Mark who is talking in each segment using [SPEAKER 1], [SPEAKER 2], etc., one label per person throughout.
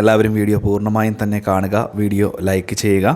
[SPEAKER 1] എല്ലാവരും വീഡിയോ പൂർണമായും തന്നെ കാണുക വീഡിയോ ലൈക്ക് ചെയ്യുക.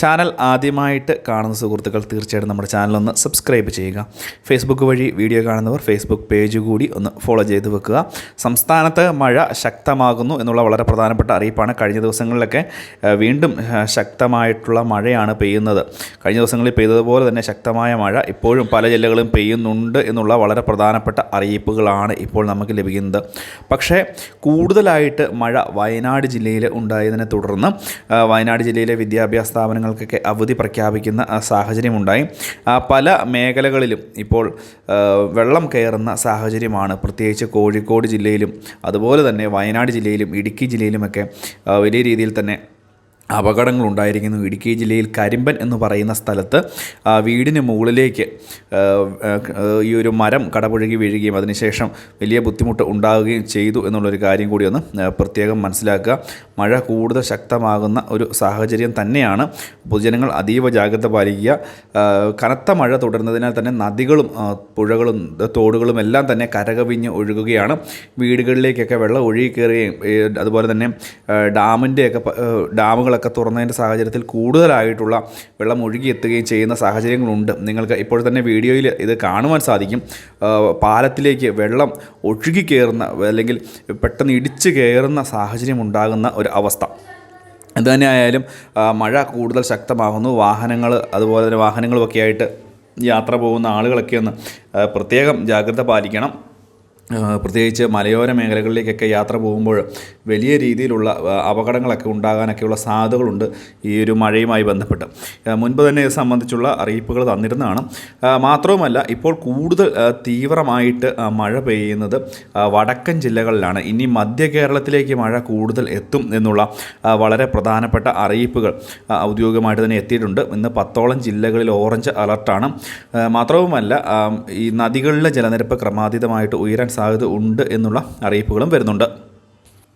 [SPEAKER 1] ചാനൽ ആദ്യമായിട്ട് കാണുന്ന സുഹൃത്തുക്കൾ തീർച്ചയായിട്ടും നമ്മുടെ ചാനൽ ഒന്ന് സബ്സ്ക്രൈബ് ചെയ്യുക. ഫേസ്ബുക്ക് വഴി വീഡിയോ കാണുന്നവർ ഫേസ്ബുക്ക് പേജ് കൂടി ഒന്ന് ഫോളോ ചെയ്ത് വെക്കുക. സംസ്ഥാനത്ത് മഴ ശക്തമാകുന്നു എന്നുള്ള വളരെ പ്രധാനപ്പെട്ട അറിയിപ്പാണ് കഴിഞ്ഞ ദിവസങ്ങളിലൊക്കെ വീണ്ടും ശക്തമായിട്ടുള്ള മഴയാണ് പെയ്യുന്നത്. കഴിഞ്ഞ ദിവസങ്ങളിൽ പെയ്തതുപോലെ തന്നെ ശക്തമായ മഴ ഇപ്പോഴും പല ജില്ലകളും പെയ്യുന്നുണ്ട് എന്നുള്ള വളരെ പ്രധാനപ്പെട്ട അറിയിപ്പുകളാണ് ഇപ്പോൾ നമുക്ക് ലഭിക്കുന്നത്. പക്ഷേ കൂടുതലായിട്ട് മഴ വയനാട് ജില്ലയിൽ ഉണ്ടായതിനെ തുടർന്ന് വയനാട് ജില്ലയിലെ വിദ്യാഭ്യാസ സ്ഥാപനങ്ങൾക്കൊക്കെ അവധി പ്രഖ്യാപിക്കുന്ന സാഹചര്യം സാഹചര്യമുണ്ടായി. പല മേഖലകളിലും ഇപ്പോൾ വെള്ളം കയറുന്ന സാഹചര്യമാണ്. പ്രത്യേകിച്ച് കോഴിക്കോട് ജില്ലയിലും അതുപോലെ തന്നെ വയനാട് ജില്ലയിലും ഇടുക്കി ജില്ലയിലുമൊക്കെ വലിയ രീതിയിൽ തന്നെ അപകടങ്ങളുണ്ടായിരിക്കുന്നു. ഇടുക്കി ജില്ലയിൽ കരിമ്പൻ എന്ന് പറയുന്ന സ്ഥലത്ത് വീടിന് മുകളിലേക്ക് ഈ ഒരു മരം കടപുഴകി വീഴുകയും അതിനുശേഷം വലിയ ബുദ്ധിമുട്ട് ഉണ്ടാകുകയും ചെയ്തു എന്നുള്ളൊരു കാര്യം കൂടി ഒന്ന് പ്രത്യേകം മനസ്സിലാക്കുക. മഴ കൂടുതൽ ശക്തമാകുന്ന ഒരു സാഹചര്യം തന്നെയാണ്. പൊതുജനങ്ങൾ അതീവ ജാഗ്രത പാലിക്കുക. കനത്ത മഴ തുടരുന്നതിനാൽ തന്നെ നദികളും പുഴകളും തോടുകളും എല്ലാം തന്നെ കരകവിഞ്ഞ് ഒഴുകുകയാണ്. വീടുകളിലേക്കൊക്കെ വെള്ളം ഒഴുകി കയറുകയും അതുപോലെ തന്നെ ഡാമിന്റെയൊക്കെ ആ, ഡാമുകളൊക്കെ തുറന്നതിന്റെ സാഹചര്യത്തിൽ കൂടുതലായിട്ടുള്ള വെള്ളം ഒഴുകി എത്തുകയും ചെയ്യുന്ന സാഹചര്യങ്ങളുണ്ട്. നിങ്ങൾക്ക് ഇപ്പോൾ തന്നെ വീഡിയോയിൽ ഇത് കാണുവാൻ സാധിക്കും. പാലത്തിലേക്ക് വെള്ളം ഒഴുകി കയറുന്ന അല്ലെങ്കിൽ പെട്ടെന്ന് ഇടിച്ചു കയറുന്ന സാഹചര്യം ഉണ്ടാകുന്ന ഒരു അവസ്ഥ. എന്തുതന്നെ ആയാലും മഴ കൂടുതൽ ശക്തമാകുന്നു. വാഹനങ്ങൾ അതുപോലെ തന്നെ വാഹനങ്ങളുമൊക്കെ ആയിട്ട് യാത്ര പോകുന്ന ആളുകളൊക്കെ ഒന്ന് പ്രത്യേകം ജാഗ്രത പാലിക്കണം. പ്രത്യേകിച്ച് മലയോര മേഖലകളിലേക്കൊക്കെ യാത്ര പോകുമ്പോൾ വലിയ രീതിയിലുള്ള അപകടങ്ങളൊക്കെ ഉണ്ടാകാനൊക്കെയുള്ള സാധ്യതകളുണ്ട് ഈ ഒരു മഴയുമായി ബന്ധപ്പെട്ട്. മുൻപ് തന്നെ ഇത് സംബന്ധിച്ചുള്ള അറിയിപ്പുകൾ തന്നിരുന്നതാണ്. മാത്രവുമല്ല ഇപ്പോൾ കൂടുതൽ തീവ്രമായിട്ട് മഴ പെയ്യുന്നത് വടക്കൻ ജില്ലകളിലാണ്. ഇനി മധ്യ കേരളത്തിലേക്ക് മഴ കൂടുതൽ എത്തും എന്നുള്ള വളരെ പ്രധാനപ്പെട്ട അറിയിപ്പുകൾ ഔദ്യോഗികമായിട്ട് തന്നെ എത്തിയിട്ടുണ്ട്. ഇന്ന് പത്തോളം ജില്ലകളിൽ ഓറഞ്ച് അലർട്ടാണ്. മാത്രവുമല്ല ഈ നദികളിലെ ജലനിരപ്പ് ക്രമാതീതമായിട്ട് ഉയരാൻ സാധ്യത ഉണ്ട് എന്നുള്ള അറിയിപ്പുകളും വരുന്നുണ്ട്.